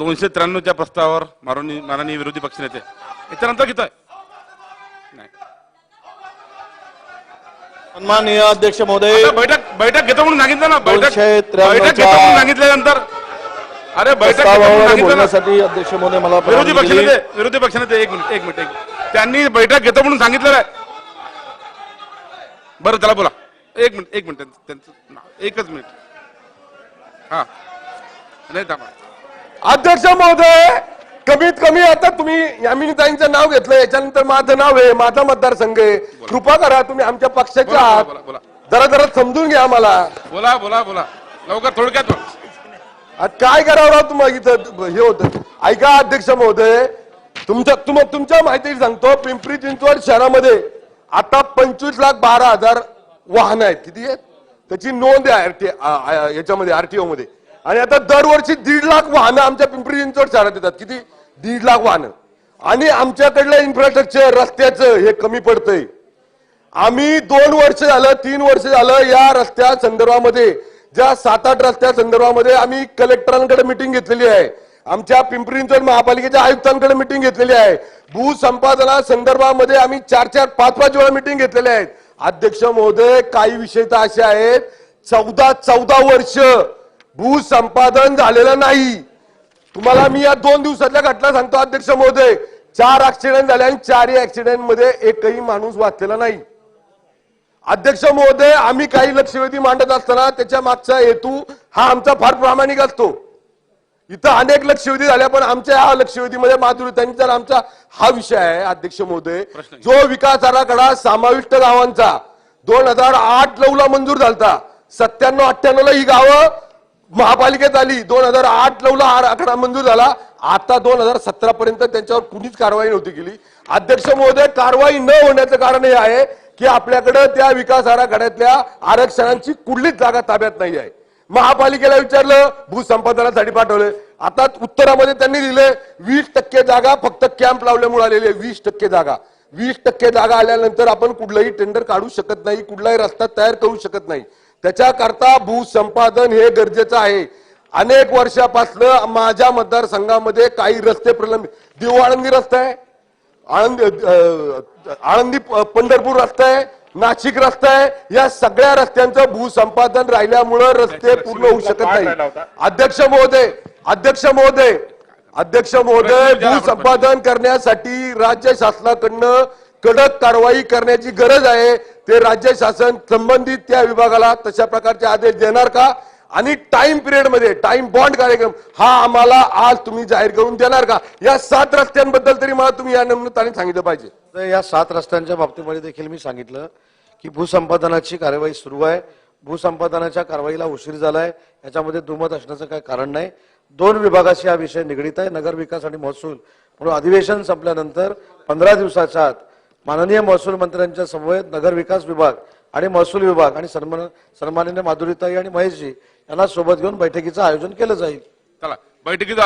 दोनशे त्र्याण्णवच्या प्रस्तावावर माननीय माननीय विरोधी पक्षनेते. याच्यानंतर घेतोय नाही. सन्माननीय अध्यक्ष महोदय आता बैठक बैठक घेतो म्हणून सांगितलं ना बैठक दोनशे बैठक घेतो म्हणून सांगितल्यानंतर अरे बैठक घेतो म्हणून प्रस्तावावर सांगितलं ना. बोलण्यासाठी अध्यक्ष महोदय मला विरोधी परवानगी दिली. पक्षनेते विरोधी पक्षनेते एक मिनिट एक मिनिट एक मिनिट. त्यांनी बैठक घेतो म्हणून सांगितलेलं आहे बरं त्याला बोला. एक मिनिट एक मिनिट त्यांचं- त्यांचं एकच मिनिट. हा. नाही थांबा. अध्यक्ष महोदय कमीत कमी आता तुम्ही यामिनीताईंचं नाव घेतलं याच्यानंतर माझं नाव आहे माझा मतदारसंघ आहे. कृपा करा तुम्ही आमच्या पक्षाचे बोला, आहात बोला, बोला. जरा जरा समजून घ्या आम्हाला बोला बोला बोला. लवकर थोडक्यात बोला. आता काय करावं राव तुम्हाला इथं हे होतं? ऐका अध्यक्ष महोदय तुमच्या तुम तुमच्या माहिती सांगतो पिंपरी चिंचवड शहरामध्ये आता पंचवीस लाख बारा हजार वाहनं आहेत. किती आहेत? त्याची नोंद आहे आरटी याच्यामध्ये आरटीओ मध्ये. आणि आता दरवर्षी दीड लाख वाहनं आमच्या पिंपरी चिंचवड शहरात येतात. किती? दीड लाख वाहनं. आणि आमच्याकडलं इन्फ्रास्ट्रक्चर रस्त्याचं हे कमी पडतंय. आम्ही दोन वर्ष झालं तीन वर्ष झालं या रस्त्या संदर्भामध्ये ज्या सात आठ रस्त्या संदर्भामध्ये आम्ही कलेक्टरांकडे मिटिंग घेतलेली आहे. आमच्या पिंपरी चिंचवड महापालिकेच्या आयुक्तांकडे मिटिंग घेतलेली आहे. भूसंपादना संदर्भामध्ये आम्ही चार चार पाच पाच वेळा मिटिंग घेतलेल्या आहेत. अध्यक्ष महोदय काही विषय तर असे आहेत. चौदा चौदा वर्ष भूसंपादन झालेलं नाही. तुम्हाला मी या दोन दिवसातल्या घटना सांगतो अध्यक्ष महोदय. चार ऍक्सिडेंट झाले आणि चारही ऍक्सिडेंटमध्ये एकही माणूस वाचलेला नाही. अध्यक्ष महोदय आम्ही काही लक्षवेधी मांडत असताना त्याच्या मागचा हेतू हा आमचा फार प्रामाणिक असतो. इथं अनेक लक्षवेधी झाल्या पण आमच्या ह्या लक्षवेधीमध्ये माधुरीतांचा आमचा हा विषय आहे अध्यक्ष महोदय. जो विकास आराखडा समाविष्ट गावांचा दोन हजार आठ नऊ ला मंजूर झालता. सत्त्याण्णव अठ्ठ्याण्णव ला ही गावं महापालिकेत आली. दोन हजार आठ नऊ ला आराखडा मंजूर झाला. आता दोन हजार सतरा पर्यंत त्यांच्यावर कुणीच कारवाई नव्हती केली. अध्यक्ष महोदय कारवाई न होण्याचं कारण हे आहे की आपल्याकडे त्या विकास आराखड्यातल्या आरक्षणांची कुठलीच जागा ताब्यात नाही आहे. महापालिकेला विचारलं भूसंपादनासाठी पाठवले आता उत्तरामध्ये त्यांनी दिले वीस टक्के जागा फक्त कॅम्प लावल्यामुळे आलेली आहे. वीस टक्के जागा. वीस टक्के जागा आल्यानंतर आपण कुठलंही टेंडर काढू शकत नाही कुठलाही रस्ता तयार करू शकत नाही. त्याच्याकरता भूसंपादन हे गरजेचं आहे. अनेक वर्षापासनं माझ्या मतदारसंघामध्ये काही रस्ते प्रलंबित देऊ आळंदी रस्ता आहे. आळंदी आळंदी पंढरपूर रस्ता आहे नाशिक रस्ता आहे. या सगळ्या रस्त्यांचं भूसंपादन राहिल्यामुळं रस्ते पूर्ण होऊ शकत नाही. अध्यक्ष महोदय अध्यक्ष महोदय अध्यक्ष महोदय भूसंपादन करण्यासाठी राज्य शासनाकडनं कडक कारवाई करण्याची गरज आहे. ते राज्य शासन संबंधित त्या विभागाला तशा प्रकारचे आदेश देणार का? आणि टाइम पिरियडमध्ये टाइम बॉन्ड कार्यक्रम हा आम्हाला आज तुम्ही जाहीर करून देणार का? या सात रस्त्यांबद्दल तरी मला तुम्ही या निमित्ताने सांगितलं पाहिजे. या सात रस्त्यांच्या बाबतीमध्ये देखील मी सांगितलं की भूसंपादनाची कार्यवाही सुरू आहे. भूसंपादनाच्या कारवाईला उशीर झालाय. याच्यामध्ये दुमत असण्याचं काही कारण नाही. दोन विभागाशी हा विषय निगडीत आहे. नगर विकास आणि महसूल. म्हणून अधिवेशन संपल्यानंतर पंधरा दिवसाच्या आत माननीय महसूल मंत्र्यांच्या समवेत नगर विकास विभाग आणि महसूल विभाग आणि सन्मान सन्माननीय माधुरीताई आणि महेशजी यांना सोबत घेऊन बैठकीचं आयोजन केलं जाईल. चला बैठकीचं